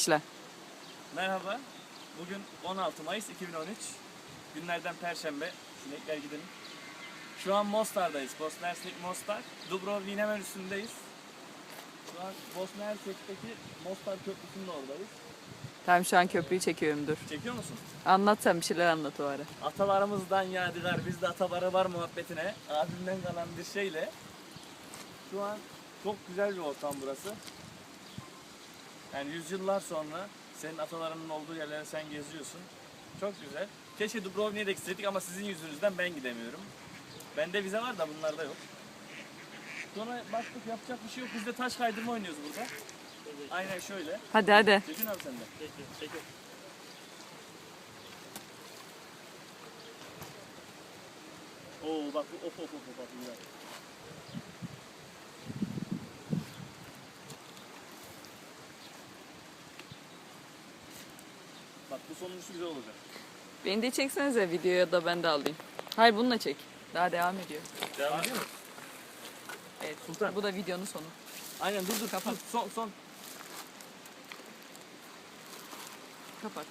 Başla. Merhaba. Bugün 16 Mayıs 2013. Günlerden Perşembe. Sinekler gidelim. Şu an Mostar'dayız. Bosna Hersek Mostar. Dubrovnik'in hemen üstündeyiz. Şu an Bosna Hersek'teki Mostar Köprüsü'nün oradayız. Tamam şu an köprüyü çekiyorum dur. Çekiyor musun? Anlat sen bir şeyler anlat o ara. Atalarımızdan yadigar, bizde ataları var muhabbetine. Abimden kalan bir şeyle. Şu an çok güzel bir ortam burası. Yani yüzyıllar sonra senin atalarının olduğu yerlere sen geziyorsun. Çok güzel. Keşke Dubrovnik'e de gitseydik ama sizin yüzünüzden ben gidemiyorum. Bende vize var da bunlarda yok. Sonra baktık yapacak bir şey yok. Biz de taş kaydırma oynuyoruz burada. Aynen şöyle. Hadi hadi. Çekin abi sen de. Peki, peki. Oo bak bu of of of of bak güzel. Bak bu sonuncusu güzel olacak. Beni de çeksenize videoya da ben de alayım. Hayır bununla çek. Daha devam ediyor. Devam ediyor mu? Evet. Sultan. Bu da videonun sonu. Aynen dur dur Kapat. Son son. Kapat.